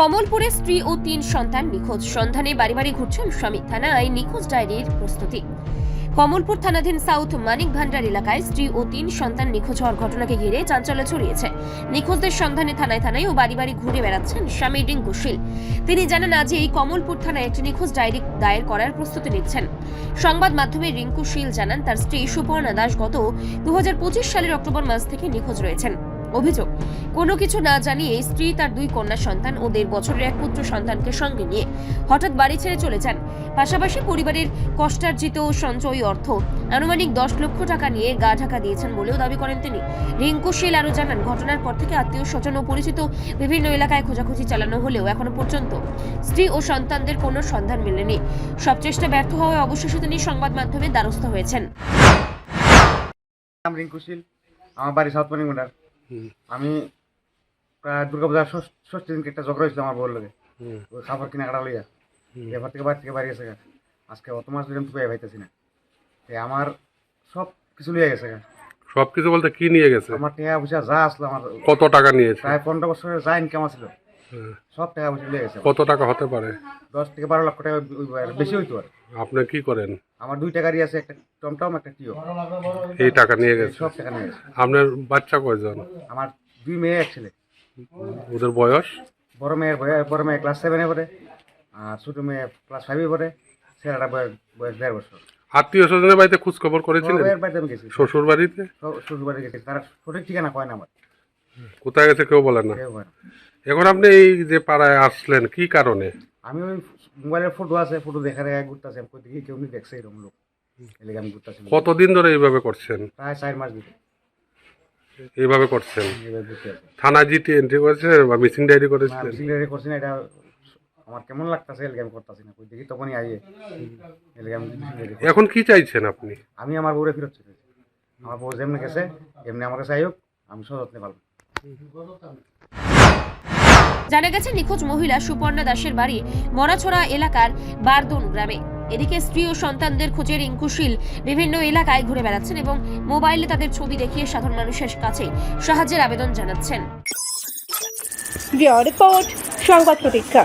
কমলপুরে স্ত্রী ও তিন সন্তান নিখোঁজ। সন্ধানে বাড়ি বাড়ি ঘুরছেন স্বামী। থানায় নিখোঁজ ডায়েরির প্রস্তুতি। কমলপুর থানাধীন সাউথ মানিক ভান্ডার এলাকায় স্ত্রী ও তিন সন্তান নিখোঁজ হওয়ার ঘটনাকে ঘিরে চাঞ্চল্য ছড়িয়েছে। নিখোঁজদের সন্ধানে থানায় থানায় ও বাড়ি বাড়ি ঘুরে বেড়াচ্ছেন স্বামী রিঙ্কু শীল। তিনি জানান, আজ এই কমলপুর থানায় একটি নিখোঁজ ডায়েরি দায়ের করার প্রস্তুতি নিচ্ছেন। সংবাদ মাধ্যমে রিঙ্কু শীল জানান, তার স্ত্রী সুপর্ণা দাস গত দু হাজার পঁচিশ সালের অক্টোবর মাস থেকে নিখোঁজ রয়েছেন। অভিযোগ। কোনো কিছু না জানিয়ে স্ত্রী, তার দুই কন্যা সন্তান ও দেড় বছরের এক পুত্র সন্তানকে সঙ্গে নিয়ে হঠাৎ বাড়ি ছেড়ে চলে যান। পাশাপাশি পরিবারের কষ্টার্জিত সঞ্চয়ী অর্থ আনুমানিক দশ লক্ষ টাকা নিয়ে গা ঢাকা দিয়েছেন বলেও দাবি করেন তিনি। রিঙ্কু শীল আরও জানান, ঘটনার পর থেকে আত্মীয় স্বজন ও পরিচিত বিভিন্ন এলাকায় খোঁজাখুঁজি চালানো হলেও এখনও পর্যন্ত স্ত্রী ও সন্তানদের কোনো সন্ধান মেলেনি। সব চেষ্টা ব্যর্থ হওয়ায় অবশেষে তিনি সংবাদ মাধ্যমে দ্বারস্থ হয়েছেন। নাম রিঙ্কুশীল আমার বাড়ি সাউথ মণিমুন্ডার। আমি প্রায় দুর্গাপূজার ষষ্ঠ- দিনকে একটা ঝগড়া হয়েছিল আমার বউর লগে। ওই খাবার কিনা কাটা লইয়া। এবার থেকে বাড়ি থেকে বাড়ি গেছে গা। আজকে অত মাস আমি পেয়ে পাইতেছি না। আমার সব কিছু লিয়ে গেছে গা। সব কিছু বলতে কি নিয়ে গেছে? আমার টাকা পয়সা যা আসলো আমার কত টাকা নিয়েছে? প্রায় পনেরো বছরের যা ইনকাম হ্যাঁ। সব টাকা পয়সা লিয়ে গেছে কত টাকা হতে পারে? দশ থেকে বারো লক্ষ টাকা বেশি হইতো আর। আপনি কি করেন? আমার দুইটা গাড়ি আছে একটা টমটম একটা টিও। এই টাকা নিয়ে গেছে? সব টাকা নিয়ে গেছে। আপনার বাচ্চা কয়জন? আমার দুই মেয়ে এক ছেলে। ওদের বয়স? বড় মেয়ের বয়স বড় মেয়ে ক্লাস সেভেনে পড়ে আর ছোটো মেয়ে ক্লাস ফাইভে পড়ে। ছেলেটা বয়স বয়স দেড় বছর। আত্মীয় স্বজনের বাড়িতে খোঁজ খবর করেছিলেন? শ্বশুর বাড়িতে শ্বশুর বাড়ি গেছি। তারা সঠিক ঠিকানা কয় না আমার। কোথায় গেছে কেউ বলে না। না। এখন আপনি এই যে পাড়ায় আসলেন কি কারণে? আমি ওই মোবাইলের ফটো আছে ফটো দেখা দেখা ঘুরতেছি আমি দেখি কেউ নি দেখছে এরকম লোক। এলাকা আমি ঘুরতেছি কতদিন ধরে এইভাবে করছেন? প্রায় চার মাস দিতে এইভাবে করছেন? ঘুরতে আছি। থানা জিটি এন্ট্রি করেছেন বা মিসিং ডায়েরি না, মিসিং সিগারেট করছি না এটা আমার কেমন লাগতেছে এলাকা আমি করতেছি না কই দেখি তখনই আইয়ে। করি। এখন কি চাইছেন আপনি? আমি আমার বউরে ফেরত চাইছি। আমার বউ যেমনি গেছে এমনি আমার কাছে আইক আমি সযত্নে পালব জানা গেছে, নিখোঁজ মহিলা সুপর্ণা দাসের বাড়ি মরাছড়া এলাকার বারদন গ্রামে। এদিকে স্ত্রী ও সন্তানদের খোঁজে রিঙ্কুশীল বিভিন্ন এলাকায় ঘুরে বেড়াচ্ছেন এবং মোবাইলে তাদের ছবি দেখিয়ে সাধারণ মানুষের কাছে সাহায্যের আবেদন জানাচ্ছেন। রিপোর্ট, সংবাদ প্রতীক্ষা।